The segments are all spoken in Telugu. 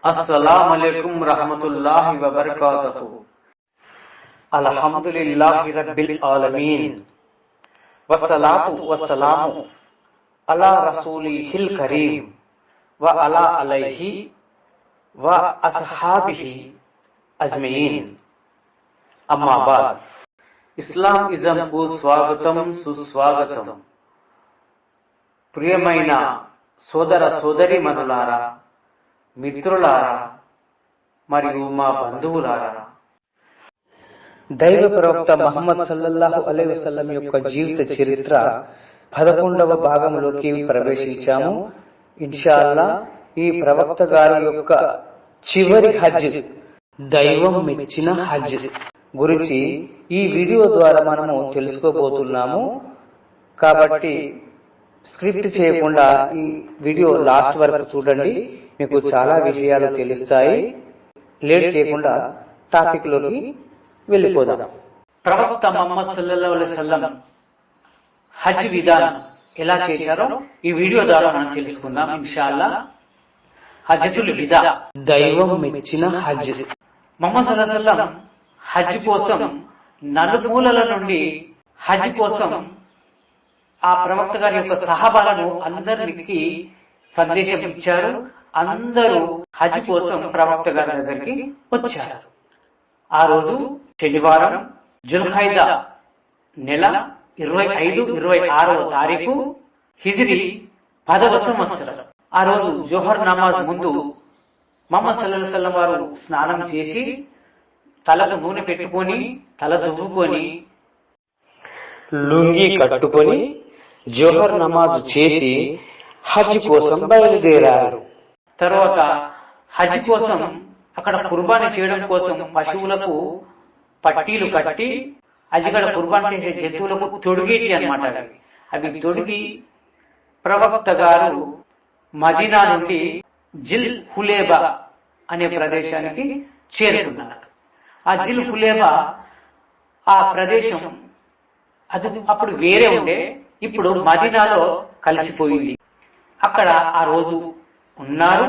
السلام عليكم ورحمة الله وبركاته الحمد لله رب العالمين والصلاة والسلام على رسوله الكريم وعلى عليه وأصحابه أجمعين అమ్మా బాద్ ఇస్లాం ఇజంకు స్వాగతం సుస్వాగతం ప్రియమైన సోదర సోదరి మనులారా మిత్రులారా మరియు మా బంధువులారా దైవ ప్రవక్త మహమ్మద్ సల్లల్లాహు అలై వసల్లం యొక్క జీవిత చరిత్ర పదకొండవ భాగంలోకి ప్రవేశించాము. ఇన్షాల్లా ఈ ప్రవక్త గారి యొక్క చివరి హజ్ దైవం మెచ్చిన హజ్ గురించి ఈ వీడియో ద్వారా మనము తెలుసుకోబోతున్నాము. కాబట్టి స్క్రిప్ట్ చేయకుండా ఈ వీడియో లాస్ట్ వరకు చూడండి. మీకు చాలా విషయాలు తెలుస్తాయి. లేట్ చేయకుండా టాపిక్లోకి వెళ్ళిపోదాం. ప్రవక్త మహమ్మద్ సల్లల్లాహు అలైహి వసల్లం హజ్ విధానం ఎలా చేశారో ఈ వీడియో ద్వారా మనం తెలుసుకుందాం ఇన్షాల్లా హజ్జతుల్ విదా. దైవం మెచ్చిన హజ్. మొహమ్మద్ సల్లల్లాహు హజ్ కోసం నలుమూలల నుండి హజ్ కోసం ఆ ప్రవక్త గారి యొక్క సహబాలను అందరికి సందేశం ఇచ్చారు. అందరూ హజ్ కోసం ప్రవక్త గారి దగ్గరికి వచ్చారు. ఆ రోజు శనివారం జుల్హైదా నెల ఇరవై ఐదు ఇరవై ఆరవ తారీఖు హిజిరి పదవ సంవత్సరం. ఆ రోజు జోహర్ నమాజ్ ముందు మహమ్మద్ సల్లల్లాహు అలైహి వారు స్నానం చేసి తలకు నూనె పెట్టుకొని తల దువ్వుకొని లుంగి కట్టుకొని జోహర్ నమాజ్ చేసి హజ్ కోసం బయలుదేరారు. తర్వాత హజ్ కోసం అక్కడ కుర్బానీ చేయడం కోసం పశువులకు పట్టీలు కట్టి అజిగడ కుర్బాన్ చేసే జంతువులకు తొడిగేటి అనమాట అవి. అవి తొడిగి ప్రవక్త గారు మదీనా నుండి జిల్ హులేబా అనే ప్రదేశానికి చేరుకున్నారు. ఆ జిల్ హులేబా ఆ ప్రదేశం అది అప్పుడు వేరే ఉండే. ఇప్పుడు మదీనాలో కలిసిపోయింది. అక్కడ ఆ రోజు ఉన్నారు.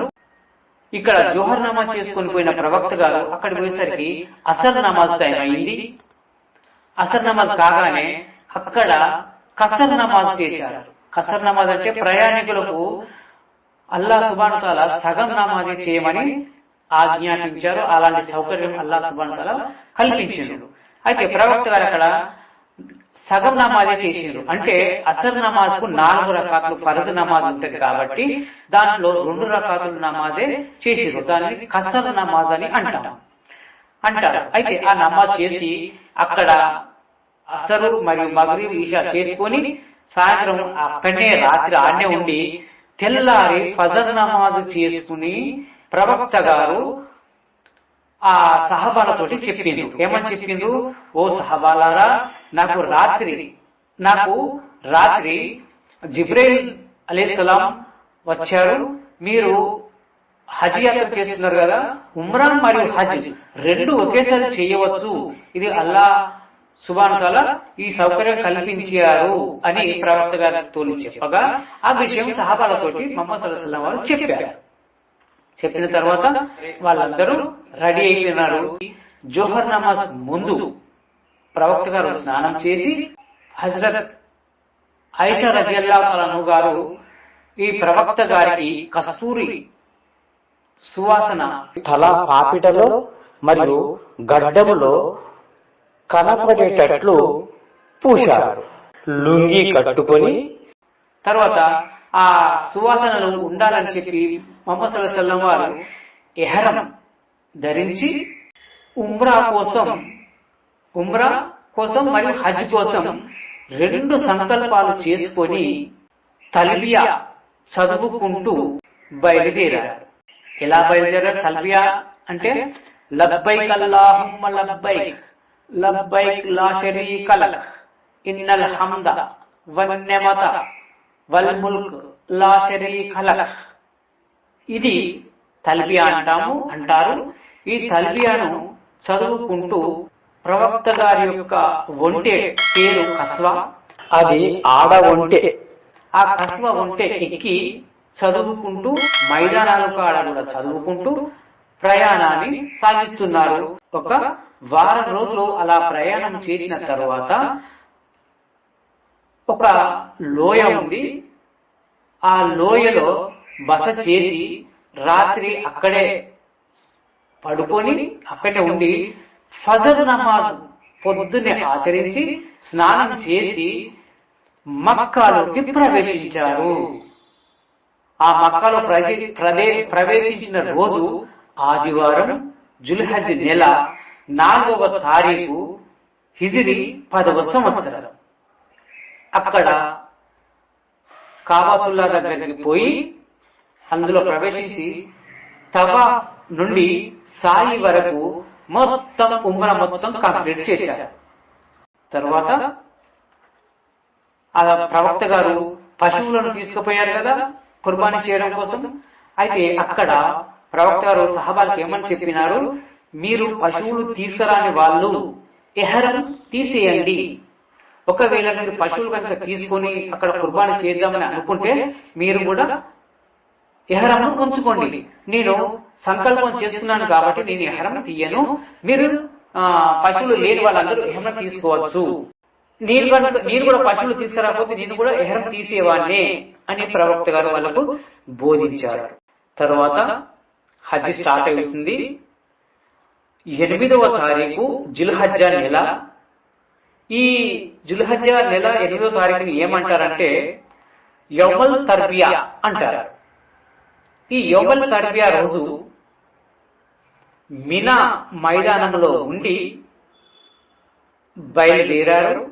ఇక్కడ జోహర్ నమాజ్ చేసుకొని పోయిన ప్రవక్త గారు అక్కడికి పోయేసరికి అసర్ నమాజ్ టైం అయింది. అసర్ నమాజ్ కాగానే అక్కడ కసర్ నమాజ్ చేశారు. కసర్ నమాజ్ అంటే ప్రయాణికులకు అల్లా సుబాన్ తాలా సగం నమాజే చేయమని ఆజ్ఞాపించారు. అలాంటి సౌకర్యం అల్లా సుబాన్ తాలా కల్పించారు. అయితే ప్రవక్త గారు అక్కడ సగం నమాజే చేసిండ్రు. అంటే అసర్ నమాజ్కు నాలుగు రకాతులు ఫరజ్ నమాజ్ ఉంటుంది కాబట్టి దాంట్లో రెండు రకాతుల నమాజే చేసిర్రు దాన్ని కసర్ నమాజ్ అని అంటాం. అంటారు. అయితే ఆ నమాజ్ చేసి అక్కడ అసరు మరియు మగరీబ్ ఈషా చేసుకొని సాయంత్రం అక్కడనే రాత్రి ఆడనే ఉండి తెల్లారి ఫజర్ నమాజ్ చేసుకుని ప్రవక్త గారు ఆ సహబాలతోటి చెప్పిండు. ఏమని చెప్పిండు? ఓ సహబాలారా నాకు రాత్రి నాకు రాత్రి జిబ్రైల్ అలీస్లాం వచ్చారు. మీరు హజ్ యాత్ర చేస్తున్నారు కదా ఉమ్రాన్ మరియు హజ్ రెండు ఒకేసారి చేయవచ్చు. ఇది అల్లా సుభానుతాల ఈ సౌకర్యం కల్పించారు అని ప్రవర్త గారితో చెప్పగా ఆ విషయం సహబాలతోటి మొహమ్మద్ సల్లాహం వారు చెప్పారు. చెప్పిన తర్వాత వాళ్ళందరూ రెడీ అయిపోయినారు. జోహర్ నమాజ్ ముందు ప్రవక్త గారు స్నానం చేసి హజరత్ ఐషా రజియల్లాను గారు ఈ ప్రవక్త గారికి కస్తూరి సువాసన తల పాపిటలో మరియు గడ్డములో కనపడేటట్లు పూశారు. లుంగి కట్టుకొని తర్వాత ఆ సువాసనలు ఉండాలని చెప్పి మొహమ్మద్ సల్లాహం వారు ఎహరం ధరించి ఉమ్రా కోసం ఉమ్రా కోసం మరియు హజ్ కోసం రెండు సంకల్పాలు చేసుకొని తల్బియా చదువుకుంటూ బయలుదేరారు. ఎలా బయలుదేరారు? తల్బియా అంటే లబ్బైక్ అల్లాహుమ్మ లబ్బైక్ లబ్బైక్ లా షరీక లక్ ఇన్నల్ హమ్ద వన్నెమత వల్ ముల్క్ లా షరీక లక్ ఇది తల్బియా అంటాము అంటారు. ఈ తల్బియాను చదువుకుంటూ ప్రవక్త గారి యొక్క ఒంటె పేరు కస్వా. అది ఆడ ఒంటె. ఆ కస్వ ఒంటె ఎక్కి చదువుకుంటూ మైదానాలు కాడ కూడా చదువుకుంటూ ప్రయాణాన్ని సాగిస్తున్నారు. ఒక వారం రోజులు అలా ప్రయాణం చేసిన తర్వాత ఒక లోయ ఉంది. ఆ లోయలో బస చేసి రాత్రి అక్కడే పడుకొని అక్కడే ఉండి ఫజర్ నమాజ్ పొద్దున్నే ఆచరించి స్నానం చేసి మక్కాలోకి ప్రవేశించారు. ఆ మక్కాలో ప్రవేశించిన రోజు ఆదివారం జుల్హజ్ నెల నాలుగవ తారీఖు హిజిరి పదవ సంవత్సరం. అక్కడ కాబాతుల్లా దగ్గరికి పోయి అందులో ప్రవేశించి తవా నుండి సాయి వరకు మొత్తం ఉమ్ర మొత్తం కంప్లీట్ చేశారు. తర్వాత ఆ ప్రవక్త గారు పశువులను తీసుకుపోయారు కదా కుర్బానీ చేయడం కోసం. అయితే అక్కడ ప్రవక్త గారు సహబాలకు ఏమని చెప్పినారు? మీరు పశువులు తీసుకురాని వాళ్ళు ఎహరం తీసేయండి. ఒకవేళ మీరు పశువులు కనుక తీసుకొని అక్కడ కుర్బానీ చేద్దామని అనుకుంటే మీరు కూడా ఎహరం ఉంచుకోండి. నేను సంకల్పం చేస్తున్నాను కాబట్టి నేను ఎహరం తీయను. మీరు పశువులు లేని వాళ్ళందరూ ఎహరం తీసుకోవచ్చు. నేను కనుక నేను కూడా పశువులు తీసుకురాకపోతే నేను కూడా ఎహరం తీసేవాడినే అని ప్రవక్త గారు వాళ్ళకు బోధించారు. తర్వాత హజ్ స్టార్ట్ అవుతుంది. ఎనిమిదవ తారీఖు జిల్హజ్జా నెల ఈ జుల్హజ్జా నెల ఎనిమిదవ తారీఖుని ఏమంటారంటే యవల్ తర్బియా అంటారు. ఈ యవల్ తర్బియా రోజు మినా మైదానంలో ఉండి బయలుదేరారు.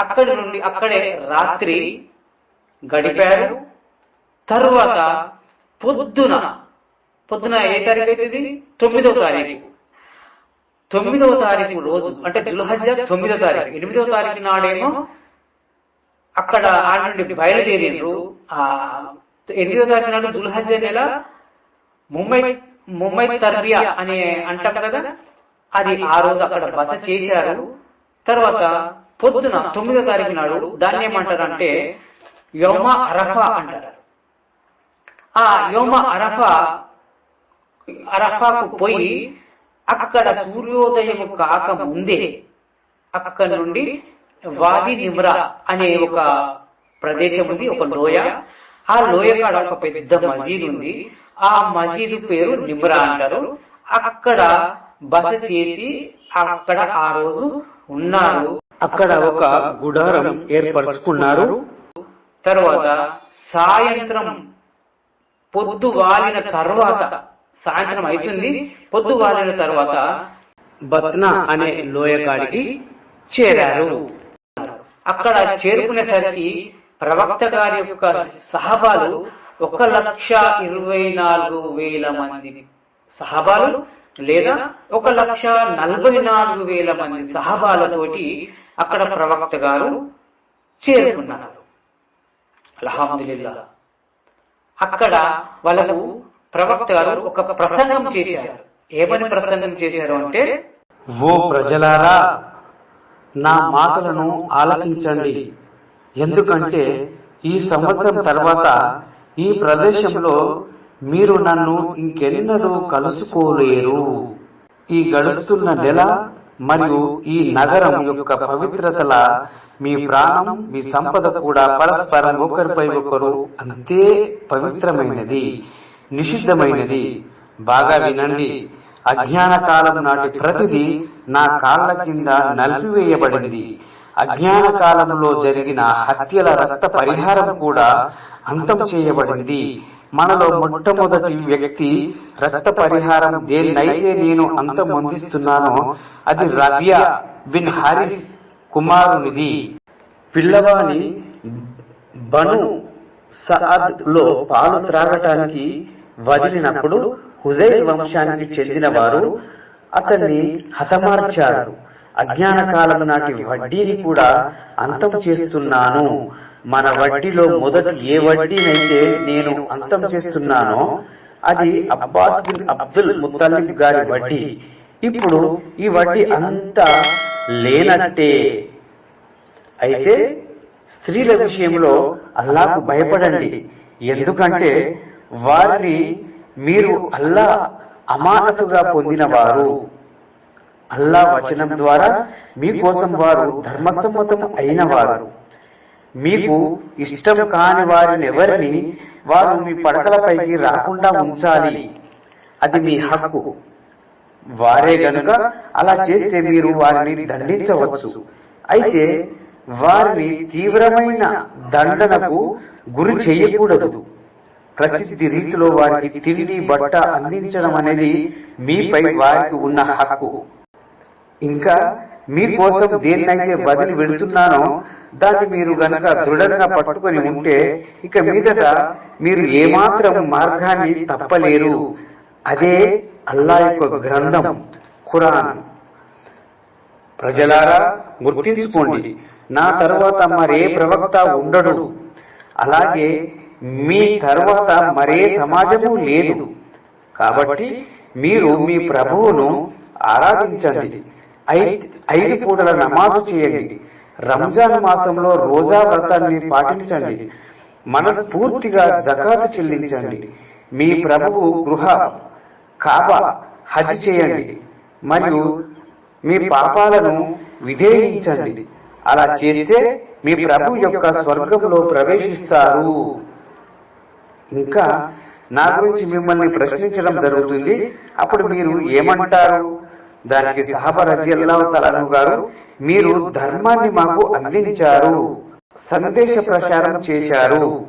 అక్కడి నుండి అక్కడే రాత్రి గడిపారు. తరువాత పొద్దున పొద్దున ఏ తారీఖు అవుతుంది తొమ్మిదవ తారీఖు. తొమ్మిదవ తారీఖు రోజు అంటే జుల్హజ్జా తొమ్మిదవ తారీఖు ఎనిమిదవ తారీఖు నాడేమో అక్కడ ఆ నుండి బయలుదేరిండ్రు. ఆ ఎనిమిదవ తారీఖు నాడు జుల్హజ్జా నెల ముంబై ముంబై తర్బియా అనే అంటాం కదా అది ఆ రోజు అక్కడ బస చేశారు. తర్వాత పొద్దున తొమ్మిదో తారీఖు నాడు దాన్ని ఏమంటారంటే యోమ అరఫా అంటారు. ఆ యోమ అరఫా అరఫాకు పోయి అక్కడ సూర్యోదయం కాక ముందే అక్కడ నుండి వాది నిమ్రా అనే ఒక ప్రదేశం ఉంది ఒక లోయ. ఆ లోయ కాడ ఒక పెద్ద మసీద్ ఉంది. ఆ మసీదు పేరు నిమ్రా అంటారు. అక్కడ బస చేసి అక్కడ ఆ రోజు ఉన్నారు. అక్కడ ఒక గుడారం ఏర్పరచుకున్నారు. తర్వాత సాయంత్రం పొద్దు వాలిన తర్వాత సాయంత్రం అవుతుంది పొద్దు వాలిన తర్వాత బత్నా అనే లోయ కాడికి చేరారు. అక్కడ చేరుకునేసరికి ప్రవక్త గారి యొక్క సహబాలు ఒక లక్ష ఇరవై నాలుగు వేల మంది సహబాలు లేదా ఒక లక్ష నలభై నాలుగు వేల మంది సహబాలతోటి అక్కడ ప్రవక్త గారు చేరుకున్నారు. అల్హమ్దుల్లా అక్కడ వాళ్ళకు ప్రవక్త గారు ఒక ప్రసంగం చేశారు. ఏమని ప్రసంగం చేశారు అంటే ఓ ప్రజలారా నా మాటలను ఆలకించండి. ఎందుకంటే ఈ సంవత్సరం తర్వాత ఈ ప్రదేశంలో మీరు నన్ను ఇంకెన్నడూ కలుసుకోలేరు. ఈ గడుస్తున్న నెల మరియు ఈ నగరం యొక్క పవిత్రతల మీ ప్రాణం మీ సంపద కూడా పరస్పరం ఒకరిపై ఒకరు అంతే పవిత్రమైనది. నిషిద్ధమైనది. బాగా వినండి. అజ్ఞాన కాలం నాటి ప్రతిదీ నా కాళ్ళ కింద నలిపివేయబడింది. అజ్ఞాన కాలంలో జరిగిన హత్యల రక్త పరిహారం కూడా అంతం చేయబడింది. మనలో మొట్టమొదటి వ్యక్తి రక్త పరిహారం దేన్నైతే నేను అంతం అందిస్తున్నానో అది రబియా బిన్ హారిస్ కుమారునిది. పిల్లవాని బను సఅద్లో పాలు త్రాగటానికి వదిలినప్పుడు హుజైర్ వంశానికి చెందిన వారు అతన్ని హతమార్చారు. అజ్ఞాన కాలం నాటి వడ్డీని కూడా అంతం చేస్తున్నాను. మన వడ్డీలో మొదటి ఏ వడ్డీనైతే నేను అంతం చేస్తున్నానో అది అబ్బాస్ బిన్ అబ్దుల్ ముత్తలిబ్ గారి వడ్డీ. ఇప్పుడు ఈ వడ్డీ అంతా లేనట్టే. అయితే స్త్రీల విషయంలో అల్లాకు భయపడండి. ఎందుకంటే వారిని మీరు అల్లా అమానతుగా పొందినవారు. అల్లా వచనం ద్వారా మీకోసం వారు ధర్మసమ్మతం అయినవారు. మీకు ఇష్టం కాని వారిని ఎవరిని వారు మీ పడకలపైకి రాకుండా ఉంచాలి. అది మీ హక్కు. వారే గనుక అలా చేస్తే మీరు వారిని దండించవచ్చు. అయితే వారిని తీవ్రమైన దండనకు గురి చేయకూడదు. ప్రసిద్ధి రీతిలో వారికి తిండి బట్ట అందించడం అనేది మీపై వారికి ఉన్న హక్కు. ఇంకా మీకోసం దేన్నైతే బదిలి వెళుతున్నానో దాన్ని మీరు గనక దృఢంగా పట్టుకొని ఉంటే ఇక మీదట మీరు ఏమాత్రం మార్గాన్ని తప్పలేరు. అదే అల్లా యొక్క గ్రంథం ఖురాన్. ప్రజలారా గుర్తించుకోండి నా తర్వాత మరే ప్రవక్త ఉండడు. అలాగే మీ తర్వాత మరే సమాజము లేదు. కాబట్టి మీరు మీ ప్రభువును ఆరాధించండి. ఐ- ఐదు పూటల నమాజు చేయండి. రంజాన్ మాసంలో రోజా వ్రతాన్ని పాటించండి. మనస్ఫూర్తిగా జకాతు చెల్లించండి. మీ ప్రభువు గృహ కాబా హజ్ చేయండి. మరియు మీ పాపాలను విధేయించండి. అలా చేస్తే మీ ప్రభు యొక్క స్వర్గంలో ప్రవేశిస్తారు. ఇంకా నా గురించి మిమ్మల్ని ప్రశ్నించడం జరుగుతుంది. అప్పుడు మీరు ఏమంటారు? దానికి సహబ రజియల్లాహు తలాను గారు? మీరు ధర్మాన్ని మాకు అందించారు. సందేశ ప్రచారం చేశారు.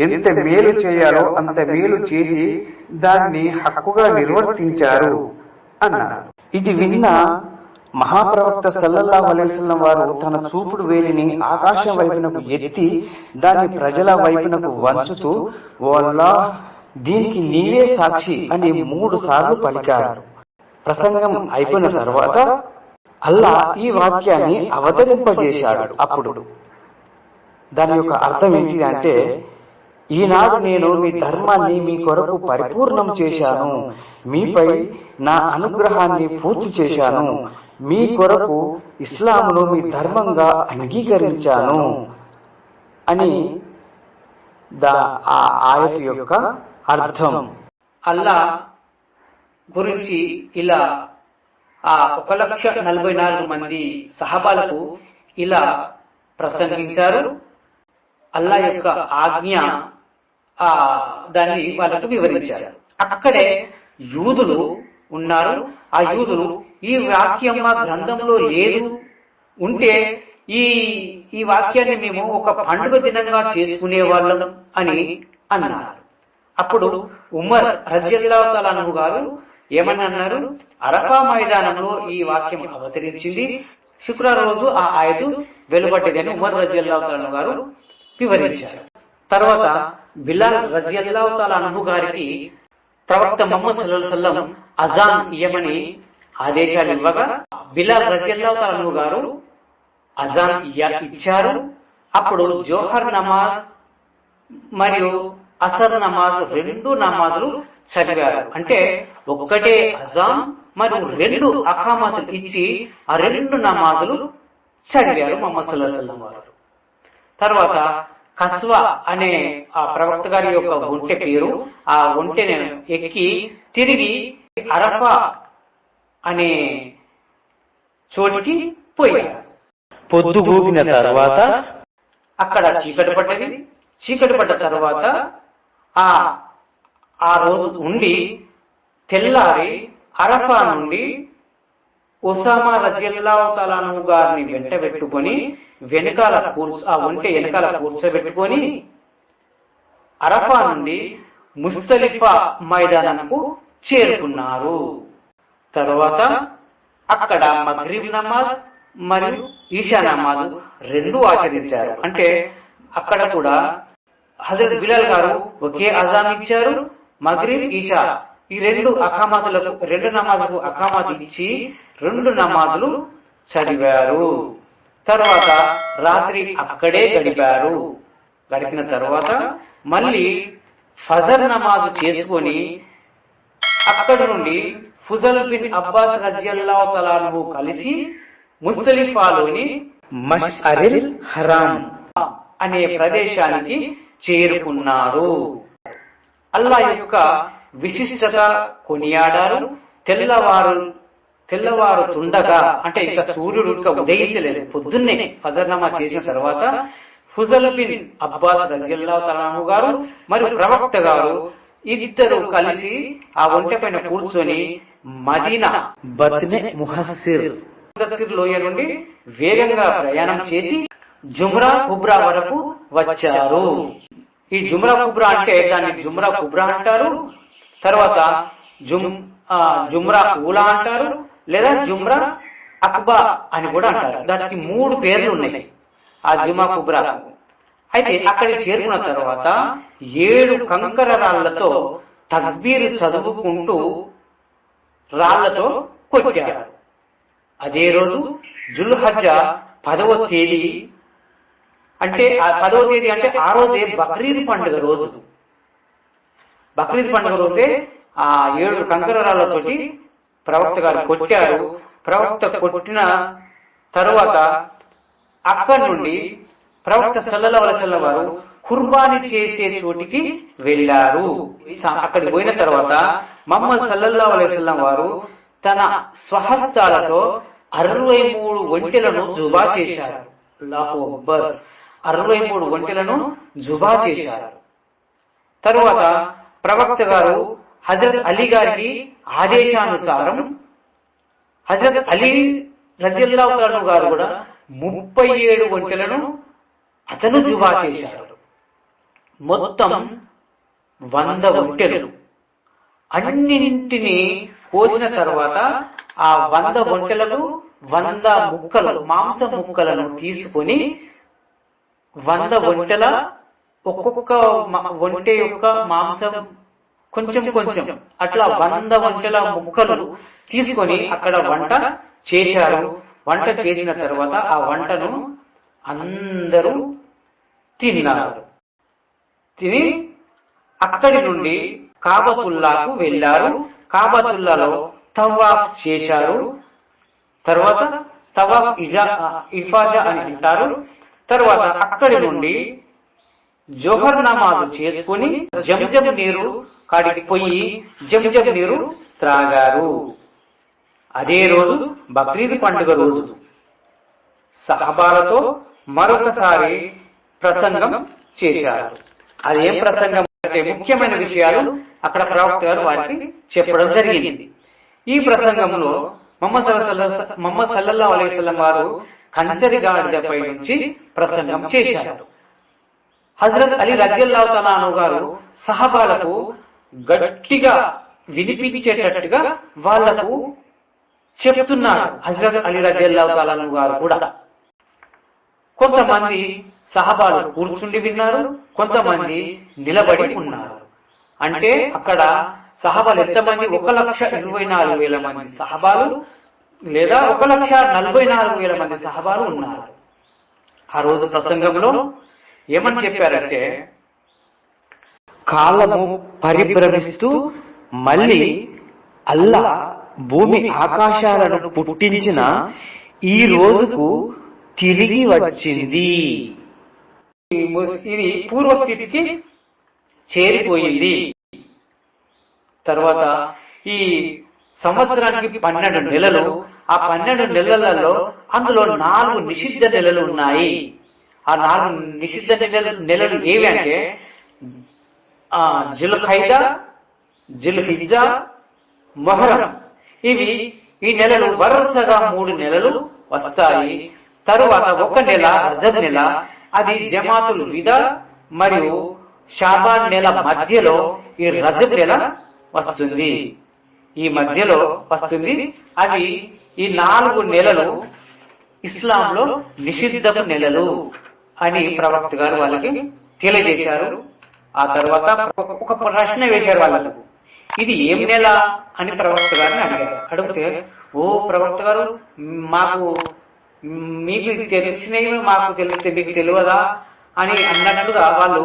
ఎంత మేలు చేయాలో అంత మేలు చేసి దాన్ని హక్కుగా నిర్వర్తించారు అన్నారు. ఇది విన్న మహాప్రవక్త సల్లల్లాహు అలైహి వారు తన చూపుడు వేలిని ఆకాశం వైపునకు ఎత్తి దాన్ని ప్రజల వైపునకు వంచుతూ ఓల్లా దీనికి నీవే సాక్షి అని మూడు సార్లు పలికారు. ప్రసంగం అయిపోయిన తర్వాత అల్లా ఈ వాక్యాన్ని అవతరింపజేశాడు. అప్పుడు దాని యొక్క అర్థం ఏంటి అంటే ఈనాడు నేను మీ ధర్మాన్ని మీ కొరకు పరిపూర్ణం చేశాను. మీపై నా అనుగ్రహాన్ని పూర్తి చేశాను. మీ కొరకు ఇస్లామును మీ ధర్మంగా అంగీకరించాను అని దా ఆ ఆయత యొక్క అర్థం. అల్లా గురించి ఇలా ఆ ఒక లక్ష నలభై నాలుగు మంది సహబాలకు ఇలా ప్రసంగించారు. అల్లా యొక్క ఆజ్ఞ ఆ దాన్ని వాళ్ళకు వివరించారు. అక్కడే యూదులు ఉన్నారు. ఆ యూదులు ఈ వాక్యం మా గ్రంథంలో లేదు ఉంటే ఈ ఈ వాక్యాన్ని మేము ఒక పండుగ దినంగా చేసుకునే వాళ్ళం అని అన్నారు. అప్పుడు ఉమర్ రజల్లాహు గారు ఏమని అన్నారు? అరఫా మైదానంలో ఈ వాక్యం అవతరించింది. శుక్రవారం రోజు ఆ ఆయతు వెలువడ్డదని ఉమర్ రజల్లాహు గారు వివరించారు. తర్వాత బిలాల్ రజల్లాహు గారికి ప్రవక్త మొహమ్మద్ సల్లం అజాన్ ఇయ్యమని ఆదేశాలు ఇవ్వగా బిలాల్ రజల్లాహు గారు అజాన్ ఇచ్చారు. అప్పుడు జోహర్ నమాజ్ మరియు అసర్ నమాజ్ రెండు నమాజులు చదివారు. అంటే ఒక్కటే అజాన్ మరియు రెండు అఖామతులు ఇచ్చి ఆ రెండు నమాజులు చదివారు మొహమ్మద్ సల్లాహు వారు తర్వాత కస్వా అనే ఆ ప్రవక్త గారి యొక్క ఒంటె పేరు ఆ ఒంటెని ఎక్కి తిరిగి అరఫా అనే చోటికి పోయారు. పొద్దుగూపిన తర్వాత అక్కడ చీకటి పడ్డది. చీకటి పడ్డ తర్వాత ఆ ఆ రోజు ఉండి తెల్లారి అరఫా నుండి ఉసామా రజిల్లాహు తలాను గారిని వెంట పెట్టుకొని వెనకాల కూర్చో ఆ ఒంటె వెనకాల కూర్చోబెట్టుకొని అరఫా నుండి ముస్తలిఫా మైదానంకు చేరుకున్నారు. తర్వాత అక్కడ మగ్రీబ్ నమాజ్ మరియు ఈషా నమాజ్ రెండు ఆచరించారు. అంటే అక్కడ కూడా హజరత్ బిలాల్ గారు ఒకే అజాన్ ఇచ్చారు మగ్రీబ్ ఈషా ఈ రెండు అఖామాతులకు రెండు నమాజులకు అఖామాత్ ఇచ్చి రెండు నమాజులు చదివారు. తర్వాత రాత్రి అక్కడే గడిపారు. గడిపిన తర్వాత మళ్ళీ ఫజర్ నమాజు చేసుకొని అక్కడి నుండి ఫుజల్ బిన్ అబ్బాస్ రజియల్లాహు తలాను కలిసి ముస్తలిఫాలోని మష్అరిల్ హరాం అనే ప్రదేశానికి చేరుకున్నారు. అల్లా యొక్క విశిష్టత కొనియాడారు. తెల్లవారు తెల్లవారు తుండగా అంటే ఇక సూర్యుడు ఇంకా ఉదయించలేదు. పొద్దున్నే ఫజర్నమా చేసిన తర్వాత ఫుజల్ బిన్ అబ్బాస్ రజిల్లా తలాము గారు మరియు ప్రవక్త గారు ఇద్దరు కలిసి ఆ ఒంటె పైన కూర్చొని మదీనా బత్నె ముహస్సిర్. ముదస్సిర్ లోయ నుండి వేగంగా ప్రయాణం చేసి జుమ్రా కుబ్రా వరకు వచ్చారు. ఈ జుమ్రా కుబ్రా అంటే దాన్ని జుమ్రా కుబ్రా అంటారు. తర్వాత జుమ్ జుమ్రా ఊలా అంటారు లేదా జుమ్రా అక్బా అని కూడా అంటారు. దానికి మూడు పేర్లు ఉన్నాయి. ఆ జుమా కుబ్రా. అయితే అక్కడికి చేరుకున్న తర్వాత ఏడు కంకర రాళ్ళతో తక్బీరు చదువుకుంటూ రాళ్ళతో కొట్టారు. అదే రోజు జుల్హజ్జ పదవ తేదీ అంటే పదవ తేదీ అంటే ఆ రోజే బక్రీద్ పండుగ రోజు. బక్రీద్ పండుగ రోజే ఆ ఏడు కంకరాలతోటి ప్రవక్త గారు కొట్టారు. ప్రవక్త కొట్టిన తరువాత అక్కడి నుండి ప్రవక్త సల్లల వలసల వారు కుర్బానీ చేసే చోటికి వెళ్ళారు. అక్కడికి పోయిన తర్వాత మహమ్మద్ సల్లల్లా అలైస్లాం వారు తన స్వహస్తాలతో అరవై మూడు ఒంటెలను జుబా చేశారు. అల్లాహు అక్బర్. అరవై మూడు ఒంటెలను జుబా చేశారు. తరువాత ప్రవక్త గారు హజరత్ అలీ గారికి ఆదేశానుసారం హజరత్ అలీ రజిల్లాహు గారు కూడా ముప్పై ఏడు ఒంటెలను అతను జుబా చేశారు. మొత్తం వంద ఒంటెలు. అన్నింటినీ కోసిన తర్వాత ఆ వంద ఒంటెలకు వంద ముక్కలు మాంస ముక్కలను తీసుకొని వంద ఒంటెల ఒక్కొక్క వంట ఒంటె యొక్క మాంసం కొంచెం కొంచెం అట్లా వంద వంటల ముక్కలు తీసుకొని అక్కడ వంట చేశారు. వంట చేసిన తర్వాత ఆ వంటను అందరూ తిన్నారు. తిని అక్కడి నుండి కాబతుల్లాకు వెళ్ళారు. కాబతుల్లాలో తవాఫ్ చేశారు. తర్వాత తవాఫ్ ఇజా ఇఫాజా అని అంటారు. తర్వాత అక్కడి నుండి జోహర్ నమాజ్ చేసుకుని జంజం నీరు కాడికి పోయి జంజం నీరు త్రాగారు. అదే రోజు బక్రీద్ పండుగ రోజు. సహబాలతో మరొకసారి ప్రసంగం చేశారు. అదేం ప్రసంగం? ముఖ్యమైన విషయాలు అక్కడ ప్రవక్త గారు వారికి చెప్పడం జరిగింది. ఈ ప్రసంగంలో మొహమ్మద్ సల్లల్లాహు- మొహమ్మద్ సల్లల్లాహు అలైహి వారు కంచరి గాడిదపై నుంచి ప్రసంగం చేశారు. హజరత్ అలీ రజల్లా తలాను గారు సహబాలకు గట్టిగా వినిపించేటట్టుగా వాళ్ళకు చెప్తున్నారు హజరత్ అలీ రజల్లా తలాను గారు కూడా. కొంతమంది సహబాలు కూర్చుండి విన్నారు కొంతమంది నిలబడి ఉన్నారు. అంటే అక్కడ సహబాలు ఎంతమంది? ఒక లక్ష ఇరవై నాలుగు వేల మంది సహబాలు లేదా ఒక లక్ష నలభై నాలుగు వేల మంది సహబాలు ఉన్నారు. ఆ రోజు ప్రసంగంలో ఏమని చెప్పారంటే కాలము పరిభ్రమిస్తూ మళ్ళీ అల్లా భూమి ఆకాశాలను పుట్టించిన ఈ రోజుకు తిరిగి వచ్చింది. ఇది పూర్వస్థితికి చేరిపోయింది. తర్వాత ఈ సంవత్సరానికి పన్నెండు నెలలు ఆ పన్నెండు నెలలలో అందులో నాలుగు నిషిద్ధ నెలలు ఉన్నాయి. ఆ నాలుగు నిషిద్ధ నెలలు నెలలు ఏవి అంటే ఆ జిల్ ఖైదా జిల్ మొహరం. ఇవి ఈ నెలలు వరుసగా మూడు నెలలు వస్తాయి. తరువాత ఒక నెల రజబ్ నెల అది జమాతుల్ విదా మరియు షాబాన్ నెల మధ్యలో ఈ రజబ్ నెల వస్తుంది. ఈ మధ్యలో వస్తుంది. అవి ఈ నాలుగు నెలలు ఇస్లాంలో నిషిద్ధపు నెలలు అని ప్రవక్త గారు వాళ్ళకి తెలియజేశారు. ఆ తర్వాత ఒక- ఒక ప్రశ్న వేశారు వాళ్ళకు. ఇది ఏం నెల అని ప్రవక్త గారిని అడిగారు. అడిగితే ఓ ప్రవక్త గారు మాకు మీకు తెలిసినవి మాకు తెలిస్తే మీకు తెలియదా అని అన్నట్లుగా వాళ్ళు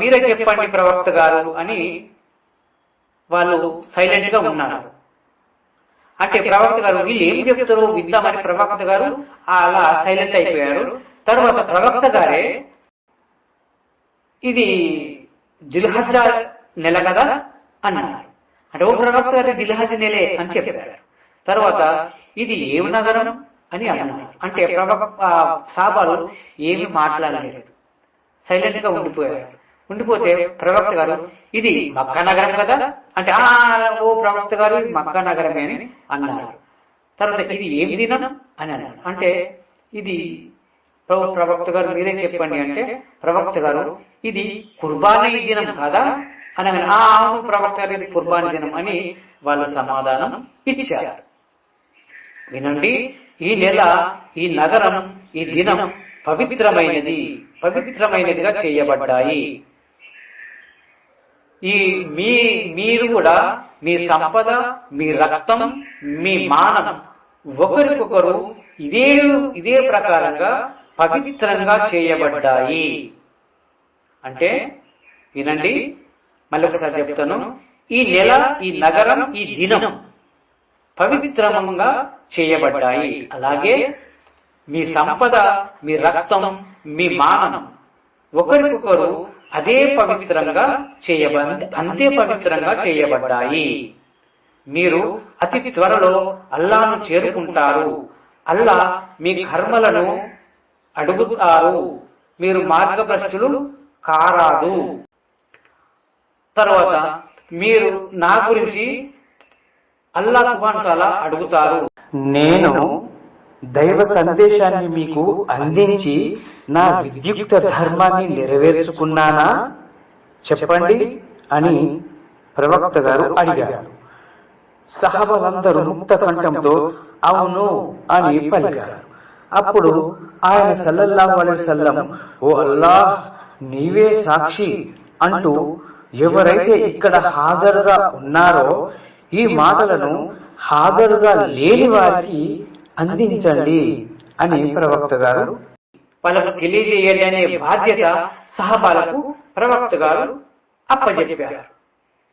మీరే చెప్పండి ప్రవక్త గారు అని వాళ్ళు సైలెంట్గా ఉన్నారు. అంటే ప్రవక్త గారు వీళ్ళు ఏం చెప్తారో విద్దామని ప్రవక్త గారు అలా సైలెంట్ అయిపోయారు. తర్వాత ప్రవక్త గారే ఇది జిల్హజ నెల కదా అన్నారు. అంటే ఓ ప్రవక్త గారు జిల్హజ నెలే అని చెప్పారు. తర్వాత ఇది ఏం నగరం? అని అన్నారు అంటే సాబాలు ఏమి మాట్లాడలేదు. సైలెంట్గా ఉండిపోయారు. ఉండిపోతే ప్రవక్త గారు ఇది మక్కా నగరం కదా? అంటే ఆ ఓ ప్రవక్త గారు ఇది మక్కా నగరమే అని అన్నారు తర్వాత ఇది ఏం దినం? అని అన్నారు అంటే ఇది ప్రవక్త గారు మీరే చెప్పండి అంటే ప్రవక్త గారు ఇది కుర్బానీ దినం కదా? అని ఆ అవును ప్రవక్త గారు ఇది కుర్బానీ దినం అని వాళ్ళు సమాధానం ఇచ్చారు. వినండి ఈ నెల ఈ నగరం ఈ దినం పవిత్రమైనది పవిత్రమైనదిగా చేయబడ్డాయి. ఈ మీ మీరు కూడా మీ సంపద మీ రక్తం మీ మానం ఒకరికొకరు ఇదే ఇదే ప్రకారంగా పవిత్రంగా చేయబడ్డాయి. అంటే వినండి మళ్ళీ ఒకసారి చెప్తాను. ఈ నెల ఈ నగరం ఈ దినం పవిత్రంగా చేయబడ్డాయి. అలాగే మీ సంపద మీ రక్తం మీ మానం. ఒకరికొకరు అదే పవిత్రంగా చేయబ అంతే పవిత్రంగా చేయబడ్డాయి. మీరు అతి త్వరలో అల్లాను చేరుకుంటారు. అల్లా మీ కర్మలను అడుగుతారు. మీరు మార్గభ్రష్టులు కారాదు. తర్వాత మీరు నా గురించి అల్లా అడుగుతారు నేను దైవ సందేశాన్ని మీకు అందించి నా విద్యుక్త ధర్మాన్ని నెరవేర్చుకున్నానా? చెప్పండి అని ప్రవక్త గారు అడిగారు. సహబలందరూ ముక్త కంఠంతో అవును అని పలికారు. అప్పుడు ఆయన సల్లల్లాహు అలైహి వసల్లం ఓ అల్లాహ్ నీవే సాక్షి అంటూ ఎవరైతే ఇక్కడ హాజరుగా ఉన్నారో ఈ మాటలను హాజరుగా లేని వారికి అందించండి అని ప్రవక్త గారు వాళ్ళకు తెలియజేయండి అనే బాధ్యత సహబాలకు ప్రవక్త గారు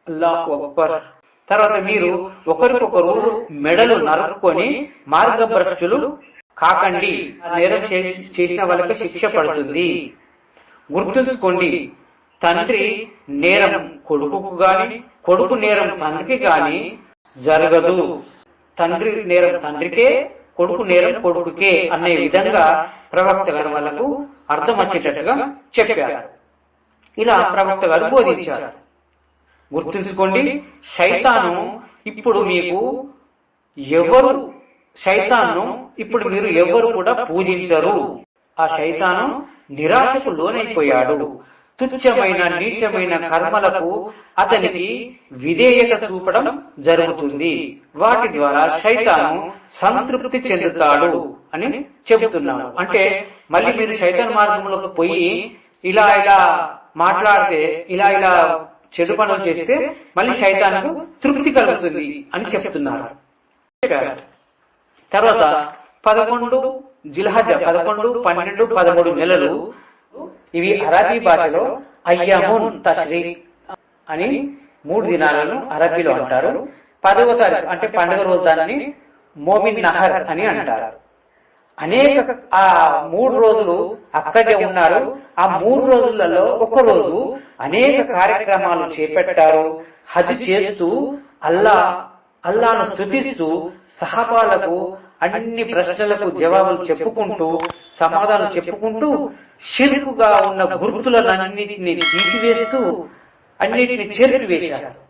అల్లాహు అక్బర్. తర్వాత మీరు ఒకరికొకరు మెడలు నరుక్కొని మార్గభ్రష్టులు కాకండి. నేరం చేసిన వాళ్ళకి శిక్ష పడుతుంది. గుర్తుంచుకోండి. తండ్రి నేరం కొడుకుకు గాని కొడుకు నేరం తండ్రికి గాని జరగదు. తండ్రి నేరం తండ్రికే కొడుకు నేరం కొడుకుకే అనే విధంగా ప్రవక్త గారు వాళ్ళకు అర్థం వచ్చేటట్టుగా చెప్పారు. ఇలా ప్రవక్త గారు బోధించారు. గుర్తుంచుకోండి శైతాను ఇప్పుడు మీకు ఎవరు శైతాన్ను ఇప్పుడు మీరు ఎవరు కూడా పూజించరు. ఆ శైతాను నిరాశకు లోనైపోయాడు. తుచ్చమైన నీచమైన కర్మలకు అతనికి విధేయత చూపడం జరుగుతుంది. వాటి ద్వారా శైతాను సంతృప్తి చెందుతాడు అని చెబుతున్నాడు అంటే మళ్ళీ మీరు శైతాన్ మార్గంలోకి పోయి ఇలా ఇలా మాట్లాడితే ఇలా ఇలా చెడు పనులు చేస్తే మళ్ళీ శైతానికి తృప్తి కలుగుతుంది అని చెప్తున్నారు. తర్వాత పదకొండు జిల్హజ పదకొండు పన్నెండు పదమూడు నెలలు ఇవి అరబీ భాషలో అయ్యమున్ తష్రీ అని మూడు దినాలను అరబీలో అంటారు. పదవ తారీఖు అంటే పండుగ రోజు దాన్ని మోమిన్ నహర్ అని అంటారు. అనేక ఆ మూడు రోజులు అక్కడే ఉన్నారు. ఆ మూడు రోజులలో ఒక రోజు అనేక కార్యక్రమాలు చేపట్టారు. హజ్ చేస్తూ అల్లా అల్లాను స్థుతిస్తూ సహబాలకు అన్ని ప్రశ్నలకు జవాబులు చెప్పుకుంటూ సమాధానం చెప్పుకుంటూ షిర్కుగా ఉన్న గుర్తులన్నింటినీ తీసివేస్తూ అన్నిటిని చేర్పివేశారు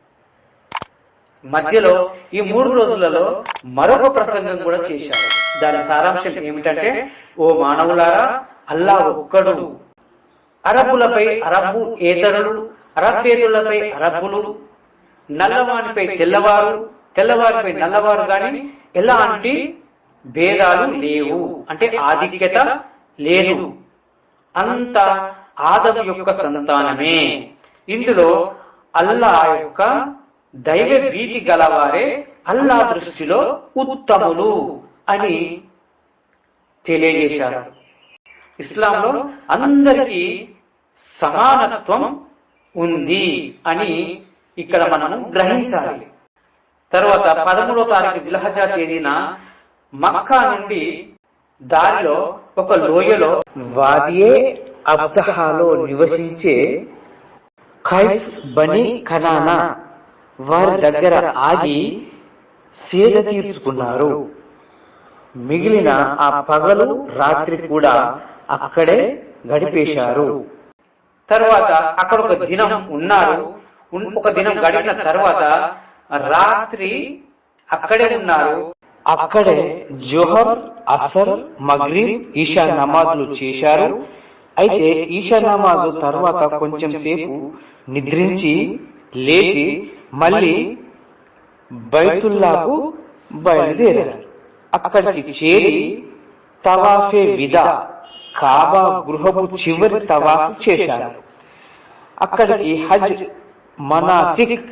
మధ్యలో ఈ మూడు రోజులలో మరొక ప్రసంగం కూడా చేశారు. దాని సారాంశం ఏమిటంటే ఓ మానవులారా అల్లా ఒక్కడు. అరబ్బులపై అరబ్బు ఏతరులు అరబ్బేతులపై అరబ్బులు. నల్లవారిపై తెల్లవారు తెల్లవారిపై నల్లవారు గాని ఎలాంటి భేదాలు లేవు. అంటే ఆధిక్యత లేదు. అంత ఆదం యొక్క సంతానమే. ఇందులో అల్లా యొక్క దైవ భీతి గలవారే అల్లా దృష్టిలో ఉత్తములు అని తెలియజేశారు. ఇస్లాంలో అందరికీ సమానత్వం ఉంది అని ఇక్కడ మనము గ్రహించాలి. తర్వాత పదమూడో తారీఖు జిల్హజా తేదీన మక్కా నుండి దారిలో ఒక లోయలో వాదియే అబ్దహాలో నివసించే ఖైఫ్ బని ఖనానా. వారి దగ్గర ఆగి సేద తీర్చుకున్నారు. మిగిలిన ఆ పగలు రాత్రి కూడా అక్కడే గడిపేశారు. తర్వాత అక్కడ ఒక దినం ఉన్నారు. ఉన్- ఒక దినం గడిపిన తర్వాత రాత్రి అక్కడే ఉన్నారు. అక్కడే జోహర్ అసర్ మగ్రిబ్ ఈషా నమాజులు చేశారు. అయితే ఈషా నమాజు తర్వాత కొంచెం సేపు నిద్రించి లేచి మళ్ళీ బైతుల్లాకు బయలుదేరారు. అక్కడికి చేరి తవాఫే విదా కాబా గృహపు చివరి తవాఫ్ చేశారు. అక్కడికి హజ్ మనాసిక్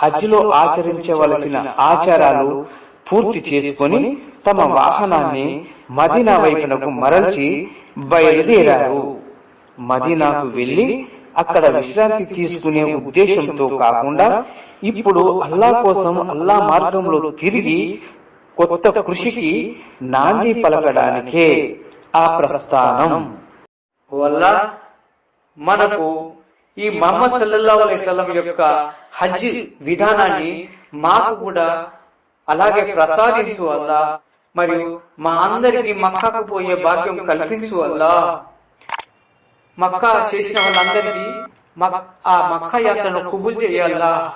హజ్లో ఆచరించవలసిన ఆచారాలు పూర్తి చేసుకొని తమ వాహనాన్ని మదీనా వైపునకు మరల్చి బయలుదేరారు. మదీనాకు వెళ్ళి అక్కడ విశ్రాంతి తీసుకునే ఉద్దేశంతో కాకుండా ఇప్పుడు అల్లా కోసం అల్లా మార్గంలో తిరిగి కొత్త కృషికి నాంది పలకడానికే ఆ ప్రస్థానం. వల్ల మనకు ఈ మహమ్మద్ సల్లల్లాహు అలైహి యొక్క హజ్ విధానాన్ని మాకు కూడా అలాగే ప్రసాదించు అల్లా. మరియు మా అందరికి మక్కాకు పోయే భాగ్యం కల్పించు అల్లా. మక్కా చేసిన వాళ్ళందరికీ ఆ మక్కా యాత్రను కుబుల్ చేయాలా?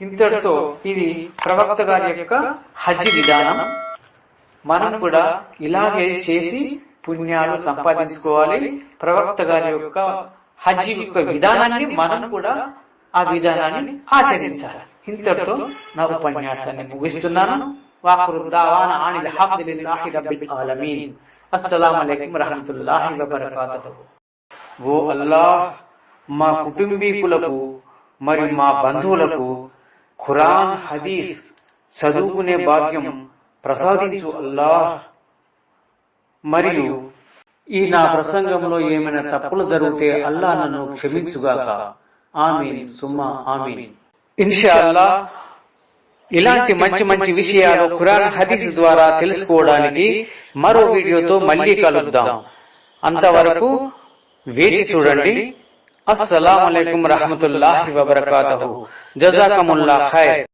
ఇంతటితో ఇది ప్రవక్త గారి యొక్క హజ్ విధానం. మనం కూడా ఇలాగే చేసి పుణ్యాలు సంపాదించుకోవాలి. ప్రవక్త గారి యొక్క హజ్ యొక్క విధానాన్ని మనం కూడా ఆ విధానాన్ని ఆచరించాలి. ఇంతటితో నా ఉపన్యాసాన్ని ముగిస్తున్నాను. వాకురు దావాన అనిల్ హమ్దులిల్లాహి రబ్బిల్ ఆలమీన్. అస్సలాము అలైకుం రహమతుల్లాహి వబరకాతుహు. ఓ అల్లాహ్ మా కుటుంబీకులకు మరియు మా బంధువులకు ఖురాన్ హదీస్ చదువుకునే భాగ్యం ప్రసాదించు అల్లాహ్. మరియు ఈ నా ప్రసంగంలో ఏమైనా తప్పులు జరిగితే అల్లా నన్ను క్షమించుగాక. ఆమె సుమ్మా ఆమీన్. ఇన్షా అల్లా ఇలాంటి మంచి మంచి విషయాలు ఖురాన్ హదీస్ ద్వారా తెలుసుకోవడానికి మరో వీడియోతో మళ్ళీ కలుద్దాం. అంతవరకు వేచి చూడండి. అస్సలం అయికం రహమతుల్లాహి వబర్కాతహు. జజాకముల్లా ఖైర్.